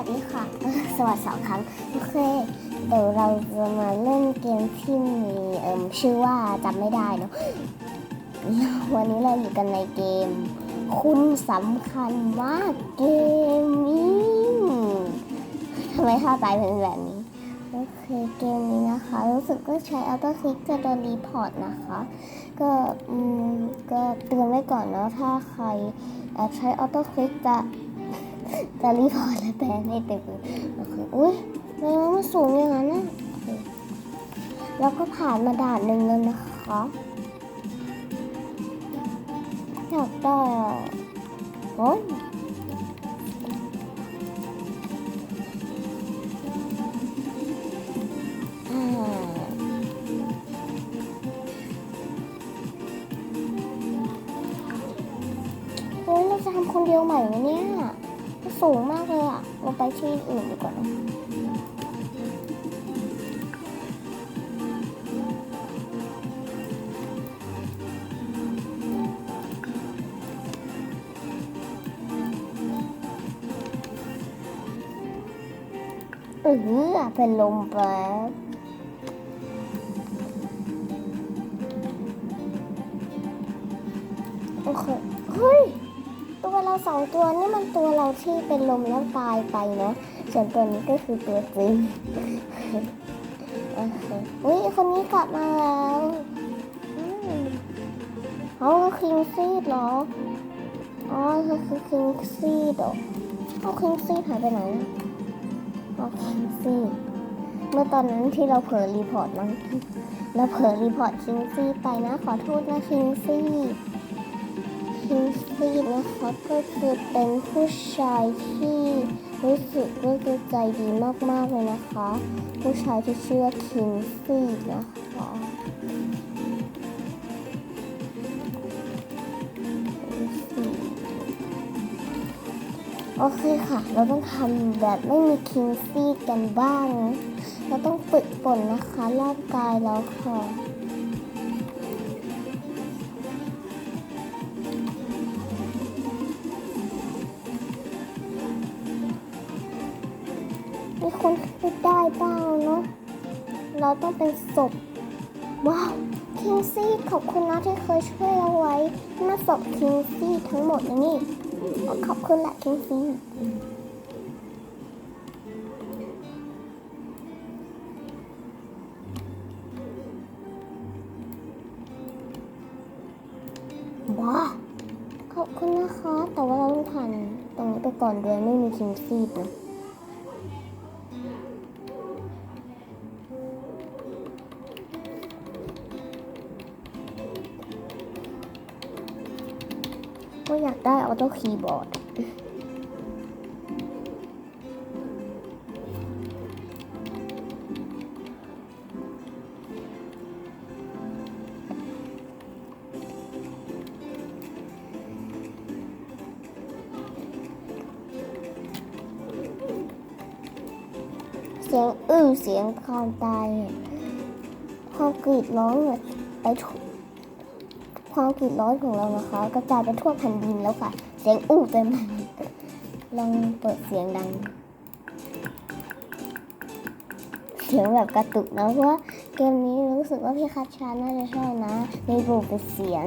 วัสดีค่ะ สวัสดีสองครั้งโอเคเดี๋ยวเราจะมาเล่นเกมที่มีเอิมชื่อว่าจำไม่ได้เนอะวันนี้เราอยู่กันในเกม คุณสำคัญมากเกมนี้ทำไมท่าตายเป็นแบบนี้โอเคเกมนี้นะคะรู้สึกว่าใช้อัลโต้คลิกจะโดนรีพอร์ตนะคะ ก็อืมก็เตือนไว้ก่อนเนาะถ้าใครแอบใช้ออโต้คลิกจะ จะรีพอร์ตและแปลไม่เต็มโอเคอุ้ยทำไมมันสูงอย่างนั้นนะเคแล้วก็ผ่านมาด่านหนึ่งแล้วนะคะอยากได้อะโอ้ยอ่าโอ้ยเราจะทำคนเดียวใหม่ไหมเนี่ย สูงมากเลยอะเราไปที่อื่นดีกว่านะเออเป็นลมแป๊บโอเคเฮ้ย เราสองตัวนี่มันตัวเราที่เป็นลมแล้วตายไปเนาะส่วนตัวนี้ก็คือตัวจริงโอเคอุ้ยคนนี้กลับมาแล้วเขาคือคิงซีดเหรอ อ๋อเขาคือคิงซีดเหรอเอาคิงซีดหายไปไหนอะเอาคิงซีดเมื่อตอนนั้นที่เราเผลอรีพอร์ตมั้งเราเผลอรีพอร์ตคิงซีดไปนะ ขอโทษนะคิงซีด ดนะคะก็คือเป็นผู้ชายที่รู้สึกว่าจะใจดีมากๆเลยนะคะ ผู้ชายที่ชื่อว่าคิงซีดนะคะโอเคค่ะ เราต้องทำแบบไม่มีคิงซีดกันบ้างนเราต้องฝึกฝนนะคะร่างกายเราค่ะ พูดได้บ้าเนาะเราต้องเป็นศพว้าวคิงซี่ขอบคุณนะที่เคยช่วยเราไว้น่าศพคิงซี่ทั้งหมดเลยนี่ขอบคุณแหละคิงซี่ว้าขอบคุณนะคะ แต่ว่าเราต้องผ่านตรงนี้ไปก่อนโดยไม่มีคิงซี่นะ ได้ออโต้คีย์บอร์ดเสียงอื้อเสียงความตายความกรีดร้องไปทุก ความกรีดร้อนของเรานะคะ กระจายไปทั่วแผ่นดินแล้วค่ะ เสียงอู้เต็มไปหมดลองเปิดเสียงดัง เสียงแบบกระตุกนะเพราะว่าเกมนี้รู้สึกว่าพี่คัชชาน่าจะชอบนะมีรูปเป็นเสียง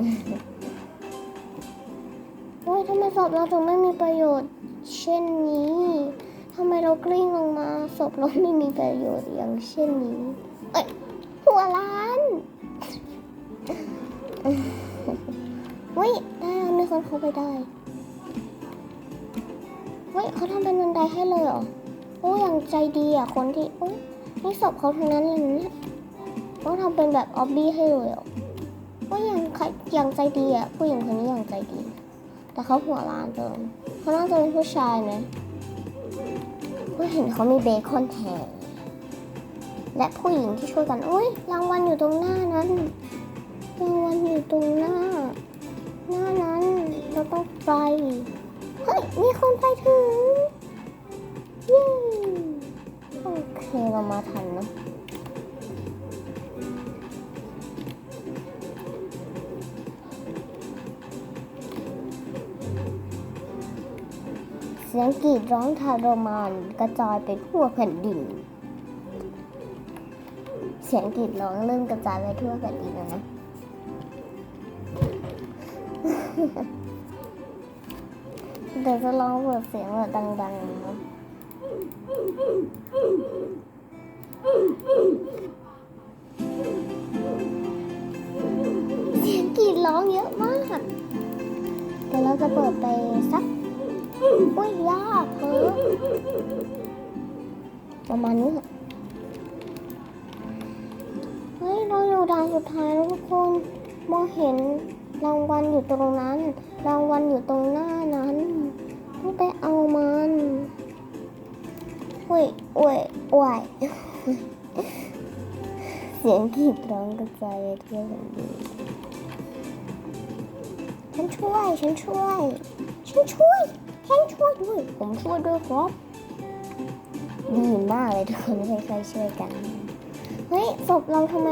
โอ้ยทำไมศพเราถึงไม่มีประโยชน์ เช่นนี้ทำไมเรากลิ้งลงมาศพเราไม่มีประโยชน์อย่างเช่นนี้ เอ้ยหัวล้าน ฮ้ยได้แล้วมีคนเข้าไปได้เฮ้ยเขาทำเป็นบันไดให้เลยเหรอโอ้อย่างใจดีอะคนที่โอ้ยนี่ศพเขาทั้งนั้นเลยนะเนี่ยเขาทำเป็นแบบออบบี้ให้เลยเหรอโอ้ยอย่างใครอย่างใจดีอะผู้หญิงคนนี้อย่างใจดี แต่เขาหัวล้านเกินเขาน่าจะเป็นผู้ชายไหมก็เห็นเขามีเบคอนแทนและผู้หญิงที่ช่วยกันอุ้ยรางวัลอยู่ตรงหน้านั้นรางวัลอยู่ตรงหน้า หน้านั้น เราต้องไป เฮ้ย มีคนไปถึง เย้ โอเค เรามาทันนะเสียงกรีดร้องทารมานกระจายไปทั่วแผ่นดิน เสียงกรีดร้องเริ่มกระจายไปทั่วแผ่นดินแล้วนะ เดี๋ยวจะลองเปิดเสียงแบบดังๆนะเสียงกรีดร้องเยอะมาก เดี๋ยวเราจะเปิดไปสักอุ้ยยากเพ้อประมาณนี้ค่ะเฮ้ยเราอยู่ด่านสุดท้ายแล้วทุกคนมองเห็น รางวัลอยู่ตรงนั้น รางวัลอยู่ตรงหน้านั้นต้องไปเอามันเฮ้ยโอ้ยโอ้ยเสียงกรีดร้องกระจายไปทั่วแผ่นดินฉันช่วย ฉันช่วย ฉันช่วยแค่ช่วยด้วย ผมช่วยด้วยครับ ดีมากเลยทุกคนใครๆช่วยกัน เฮ้ยศพเราทำไม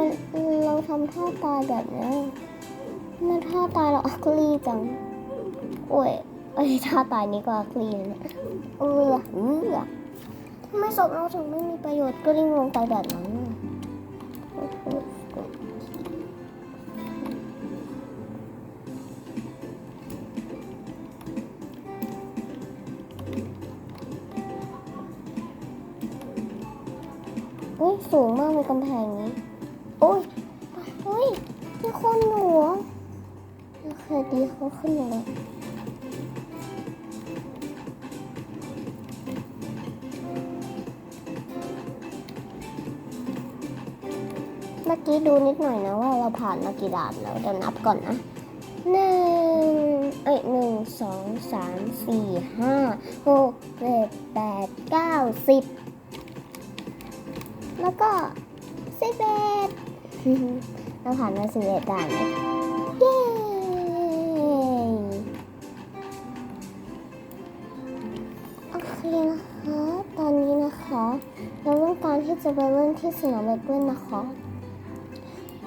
เราทำท่าตายแบบนี้ ทำไมันท่าตายเราอักลีจัง โอ้ยเอ้ยท่าตายนี้ก็อักลีนะเนี่ยเออเออทำไมศพเราถึงไม่มีประโยชน์ก็ริ่งลงไปแบบนั้นเฮ้ยสูงมากเลยกำแพงนี้ โอ้ยเฮ้ยมีคนอยู่ อโอเคดีเขาขึ้นมาเมื่อกี้ดูนิดหน่อยนะว่าเราผ่านมากี่ด่านแล้วเดี๋ยวนับก่อนนะหนึ่งเอ้ยหนึ่งสองสามสี่ห้าหกเจ็ดแปดเก้าสิบแล้วก็สิบเอ็ดเราผ่านมาสิบเอ็ดด่านแล้ว จะไปเล่นที่สนามเด็กเล่นนะคะ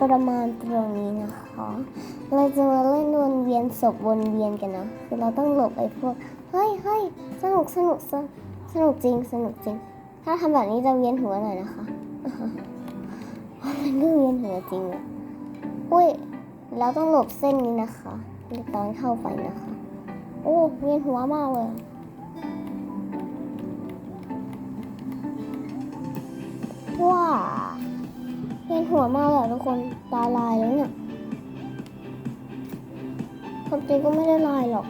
ประมาณตรงนี้นะคะ เราจะมาเล่นวนเวียนศพวนเวียนกันนะคือเราต้องหลบไอ้พวกเฮ้ยเฮ้ยสนุกสนุกสนุกสนุกจริงสนุกจริง ถ้าทำแบบนี้จะเวียนหัวหน่อยนะคะมันก็เวียนหัวจริงอะอุ้ยแล้วต้องหลบเส้นนี้นะคะตอนเข้าไปนะคะ โอ้เวียนหัวมากเลย หัวมากเลยอะทุกคนตาลายแล้วเนี่ยความจริงก็ไม่ได้ลายหรอก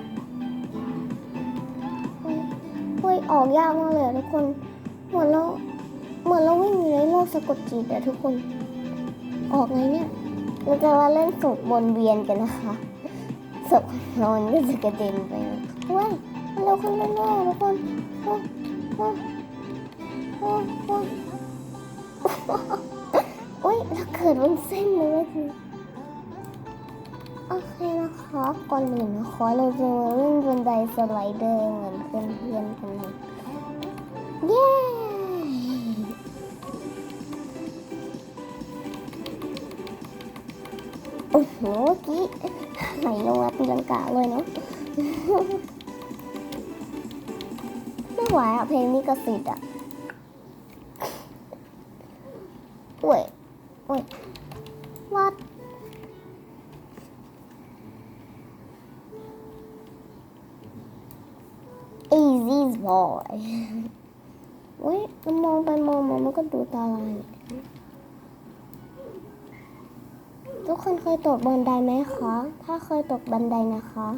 เฮ้ยออกยากมากเลยทุกคน เหมือนเราเหมือนเราวิ่งอยู่ในโลกสะกดจิตอะทุกคน ออกไงเนี่ยเราจะมาเล่นศพวนเวียนกันนะคะศพขอนก็จะกระเด็นไปเว้ยเราคนเล่นด้ทุกคนโอ้โอ้โอ้โอ้ อ้ยเราเกิดบนเส้นเลยคือโอเคนะคะก่อนอื่นนะคะเราจะมาเล่นบันไดสไลเดอร์เหมือนเพื่อนๆกันนะเย้โอ้โหเมื่อกี้ไหลลงมาตีลังกาเลยเนาะไม่ไหวอะเพลงนี้ก็สิทธ์อะ มันมองไปมองมามันก็ดูตาลายทุกคนเคยตกบันไดไหมคะ ถ้าเคยตกบันไดนะคะ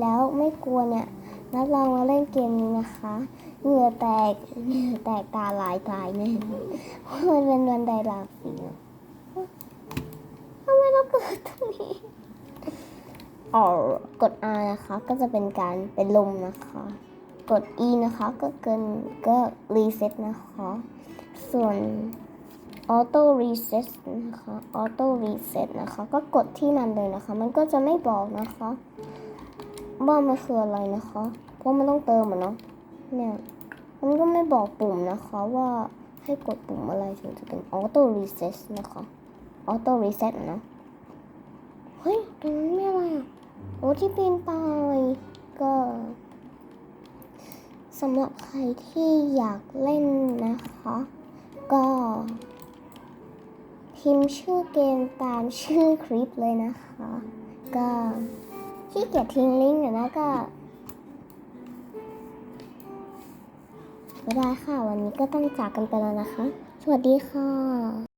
แล้วไม่กลัวเนี่ยรับรองมาเล่นเกมนี้นะคะ เหงื่อแตกเหงื่อแตกตาลายตายแน่เพราะมันเป็นบันไดหลากสีอะทำไมเราเกิดตรงนี้อ๋อกด R นะคะ ก็จะเป็นการเป็นลมนะคะ กด E นะคะ ก็เกินก็รีเซ็ตนะคะ ส่วนออโต้รีเซ็ตนะคะออโต้รีเซ็ตนะคะ ก็กดที่มันเลยนะคะ มันก็จะไม่บอกนะคะว่ามันคืออะไรนะคะ เพราะมันต้องเติมอะเนาะ เนี่ย มันก็ไม่บอกปุ่มนะคะว่าให้กดปุ่มอะไรถึงจะเป็นออโต้รีเซ็ตนะคะออโต้รีเซ็ตนะ เฮ้ยตรงนั้นไม่อะไรอะ โอ้ที่ปีนไปก็ สำหรับใครที่อยากเล่นนะคะ ก็พิมพ์ชื่อเกมตามชื่อคลิปเลยนะคะ ก็ขี้เกียจทิ้งลิงก์เดี๋ยวนะก็ไม่ได้ค่ะ วันนี้ก็ต้องจากกันไปแล้วนะคะ สวัสดีค่ะ